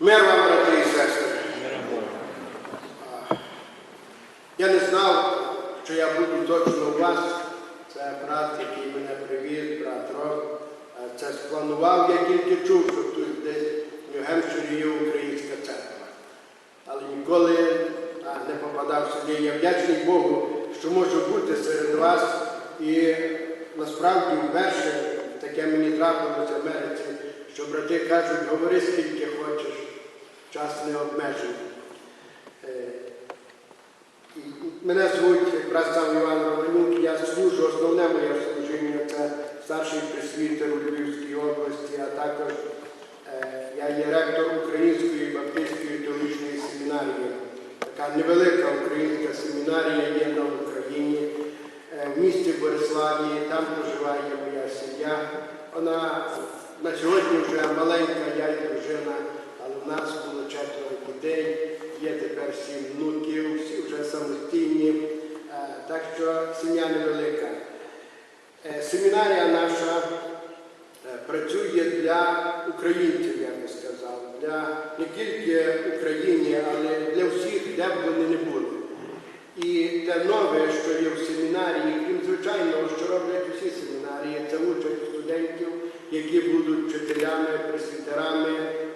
Мир вам, брати і сестри. Я не знав, що я буду точно у вас. Це брат, який мене привіз, брат Роб. Це спланував, я тільки чув, що тут десь в Нью-Гемпширі є українська церква. Але ніколи не попадав сюди. Я вдячний Богу, що можу бути серед вас. І насправді вперше таке мені трапилося в Америці, що брати кажуть, говори скільки хочеш, час не обмежений. Е, Мене звуть брат сам Іван Романюк, я служу, основне моє служіння це старший пресвітер у Львівській області, а також е, я є ректор Української баптистської теологічної семінарії. Така невелика українська семінарія є на Україні. Е, в місті Бориславі, там проживає моя сім'я. Вона на сьогодні вже маленька, я і дружина, але в нас було четверо дітей, сім внуків, всі вже самостійні. Е, Так що сім'я невелика. Е, Семінарія наша е, працює для українців, я би сказав, для не тільки України, але для всіх, де б вони не були. І те нове, що є в семінарії, крім звичайного, що роблять усі семінарії, це учать студентів, які будуть вчителями, пресвітерами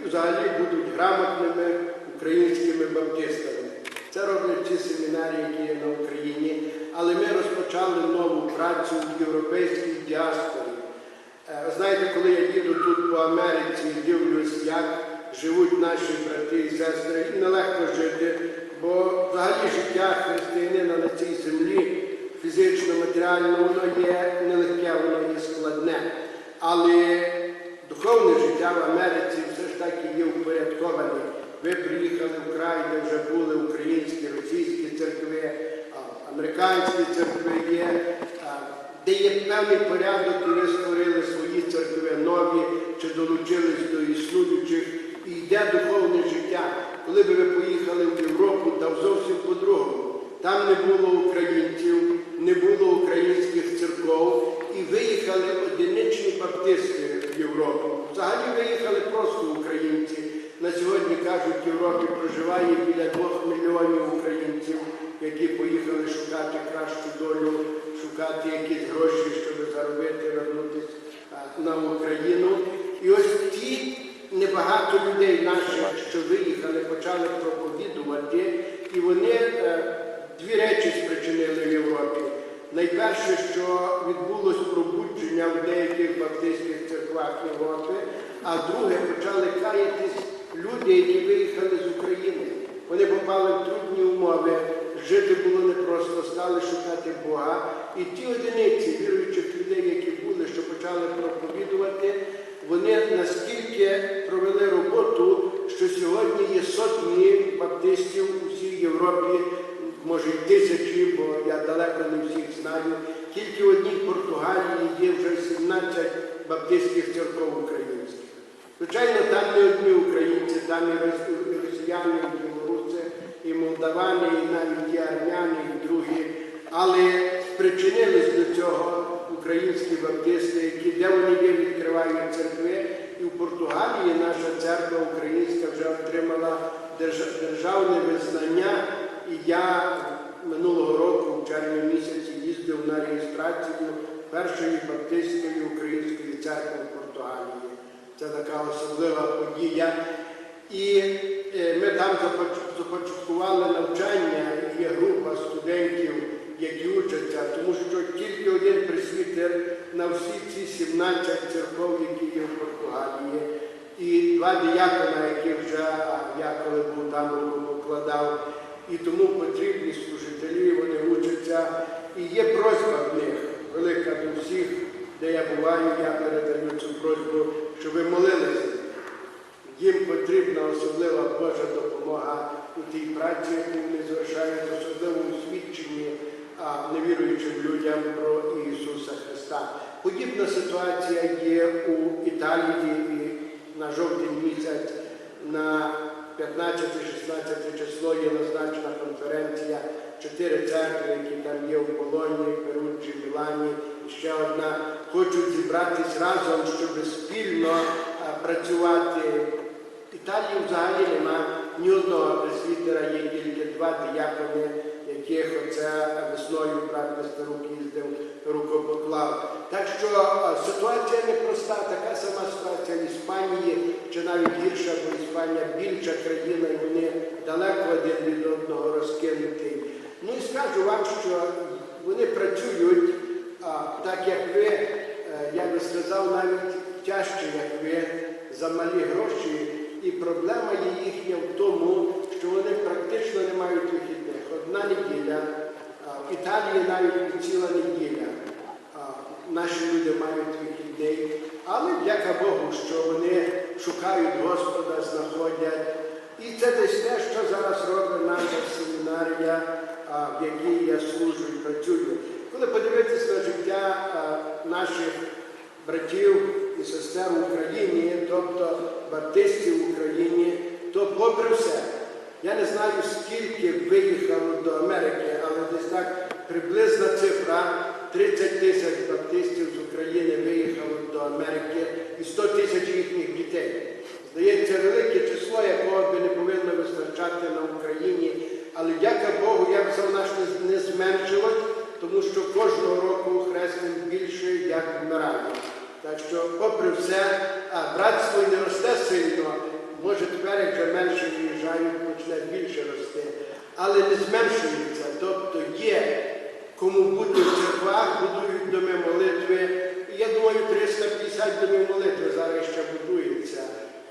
і взагалі будуть грамотними українськими баптистами. Це роблять ці семінарії, які є на Україні. Але ми розпочали нову працю в європейській діаспорі. Е, Знаєте, коли я їду тут по Америці, і дивлюсь, як живуть наші брати і сестри, і нелегко жити, бо взагалі життя християнина на цій землі фізично, матеріально, воно є нелегке, воно є складне. Але духовне життя в Америці все ж таки є упорядковане. Ви приїхали в край, де вже були українські, російські церкви, американські церкви є, де є певний порядок, ви створили свої церкви нові, чи долучились до існуючих, і йде духовне життя. Коли б ви поїхали в Європу, там зовсім по-другому. Там не було українців, не було українських церков, і виїхали одиничні баптисти в Європу. Взагалі виїхали просто українці. На сьогодні кажуть, в Європі проживає біля двох мільйонів українців, які поїхали шукати кращу долю, шукати якісь гроші, щоб заробити, вернутися на Україну. І ось ті небагато людей наших, що виїхали, почали проповідувати, і вони е, дві речі спричинили в Європі. Найперше, що відбулось пробудження в деяких баптистських церквах Європи, а друге почали каятись люди, які виїхали з України. Вони попали в трудні умови, жити було непросто, стали шукати Бога. І ті одиниці віруючих людей, які були, що почали проповідувати, вони наскільки провели роботу, що сьогодні є сотні баптистів у всій Європі, може й тисячі, бо я далеко не всіх знаю. Тільки в одній Португалії є вже 17 баптистських церков українських. Звичайно, там не одні українці, там і росіяни, і білоруси, і молдавани, і навіть і армяни, і другі. Але спричинились до цього українські баптисти, які де вони є, відкривають церкви. І в Португалії наша церква українська вже отримала державне визнання. І я минулого року, в червні місяці, їздив на реєстрацію першої баптистської української церкви в Португалії. Це така особлива подія. І е, ми там започаткували навчання, є група студентів, які учаться, тому що тільки один пресвітер на всі ці 17 церков, які є в Португалії, і два диякона, які вже я коли був там руку покладав. І тому потрібні служителі, вони учаться. І є просьба в них, велика до всіх, де я буваю, я передаю цю просьбу, щоб ви молилися. Їм потрібна особлива Божа допомога у тій праці, яку вони звершають, особливо у свідченні а, невіруючим людям про Ісуса Христа. Подібна ситуація є у Італії і на жовтень місяць на 15-16 число є назначена конференція, чотири церкви, які там є в Болоні, Перуджі, Мілані, ще одна, хочуть зібратись разом, щоб спільно а, працювати Італії взагалі нема ні одного пресвітера, є тільки два диякони, яких оце весною брат Нестерук їздив, рукопоклав. Так що а, ситуація непроста, така сама ситуація в Іспанії, чи навіть гірша, бо Іспанія більша країна, і вони далеко один від одного розкинуті. Ну і скажу вам, що вони працюють, а, так як ви, е, би сказав, навіть тяжче, як ви, за малі гроші. І проблема їхня в тому, що вони практично не мають вихідних. Одна неділя, в Італії навіть ціла неділя. Наші люди мають вихідний, але дяка Богу, що вони шукають Господа, знаходять. І це десь те, що зараз робить наша семінарія, в якій я служу і працюю. Коли подивитися на життя наших братів і сестер в Україні, тобто баптистів в Україні, то попри все, я не знаю, скільки виїхало до Америки, але десь так приблизна цифра 30 тисяч баптистів з України виїхало до Америки і 100 тисяч їхніх дітей. Здається, велике число, якого би не повинно вистачати на Україні. Але дяка Богу, я б за наш не зменшилось, тому що кожного року хрестень більше, як вмирає. Що, попри все, братство і не росте сильно, може тепер, як вже менше виїжджають, почне більше рости. Але не зменшується. Тобто є кому бути в церквах, будують доми молитви. Я думаю, 350 домів молитви зараз ще будується.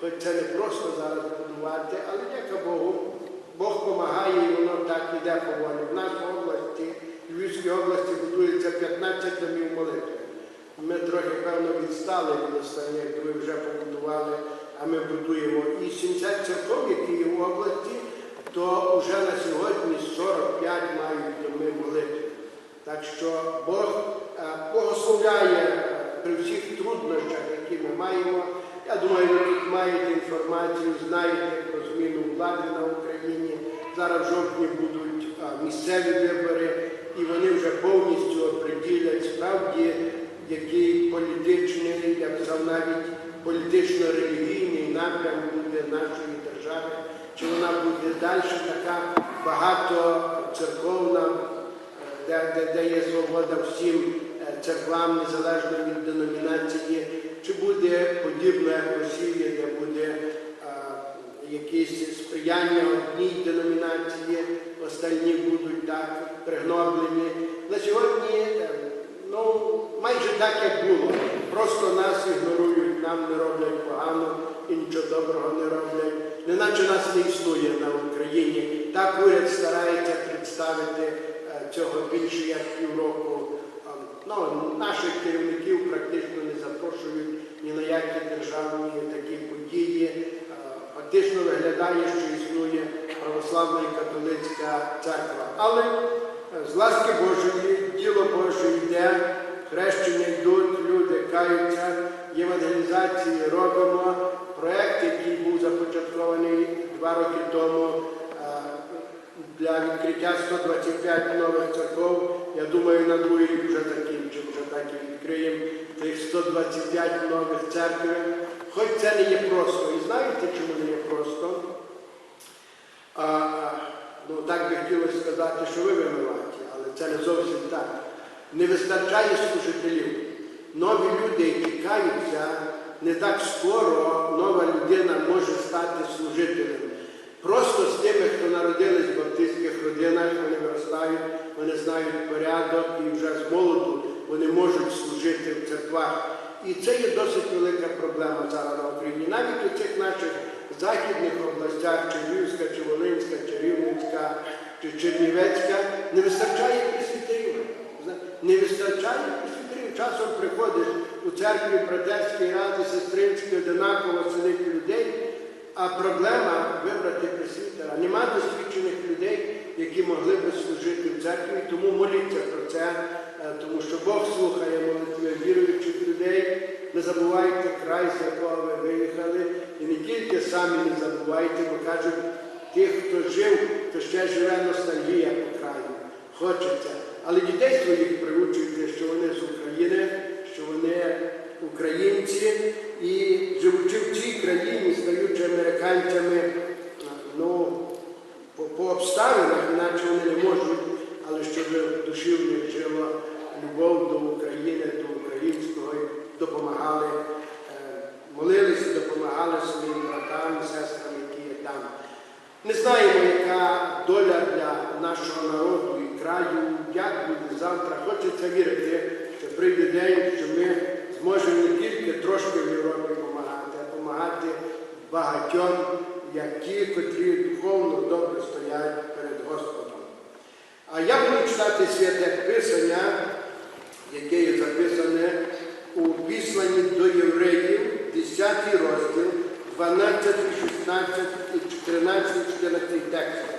Хоч це не просто зараз будувати, але дяка Богу, Бог допомагає і воно так іде поволі. В нашій області, в Львівській області будується 15 домів трохи, певно, відстали від останніх, як ви вже побудували, а ми будуємо. І 70 церков, які є в області, то вже на сьогодні 45 мають доми молитви. Так що Бог е, благословляє е, при всіх труднощах, які ми маємо. Я думаю, ви тут маєте інформацію, знаєте про зміну влади на Україні. Зараз в жовтні будуть е, місцеві вибори, і вони вже повністю оприділять справді, який політичний, я б сказав, навіть політично-релігійний напрям буде нашої держави, чи вона буде далі така багатоцерковна, де, де, де є свобода всім е, церквам, незалежно від деномінації, чи буде подібно як в де буде е, якісь сприяння одній деномінації, остальні будуть так пригноблені. На сьогодні е, так, як було. Просто нас ігнорують, нам не роблять погано і нічого доброго не роблять. Неначе нас не існує на Україні. Так уряд старається представити е, цього більше як півроку. Ну, наших керівників практично не запрошують ні на які державні такі події. Фактично виглядає, що існує православна і католицька церква. Але е, з ласки Божої, діло Боже йде, хрещення йдуть, люди каються, євангелізації робимо. Проект, який був започаткований два роки тому е, для відкриття 125 нових церков, я думаю, на другий рік вже закінчимо, вже так і відкриємо тих 125 нових церкв. Хоч це не є просто. І знаєте, чому не є просто? А, ну, так би хотілося сказати, що ви винуваті, але це не зовсім так. Не вистачає служителів. Нові люди, які каються, не так скоро нова людина може стати служителем. Просто з тими, хто народились в баптистських родинах, вони виростають, вони знають порядок і вже з молоду вони можуть служити в церквах. І це є досить велика проблема зараз на Україні. Навіть у цих наших західних областях, чи Львівська, чи Волинська, чи Рівненська, чи Чернівецька, не вистачає присвітерів. Не вистачає присвітерів. Часом приходиш у церкві братерської ради, сестринської, одинаково сидить людей, а проблема вибрати присвітера. Нема досвідчених людей, які могли би служити в церкві, тому моліться про це, е, тому що Бог слухає молитви віруючих людей. Не забувайте край, з якого ви виїхали, і не тільки самі не забувайте, бо кажуть, тих, хто жив, то ще живе. Хочеться. Але дітей своїх приучуйте, що вони з України, що вони українці і живучи в цій країні, стаючи американцями, ну, по, по обставинах, іначе вони не можуть, але щоб в душі в них жила любов до України, до українського, і допомагали, е, молилися, допомагали своїм братам сестрам, які є там. Не знаємо, яка доля для нашого народу і краю, як буде Хочеться вірити, що прийде день, що ми зможемо не тільки трошки в Європі допомагати, а допомагати багатьом, як ті, котрі духовно добре стоять перед Господом. А я буду читати святе Писання, яке є записане у післанні до євреїв, 10 розділ, 12, 16 і 13, 14 текст.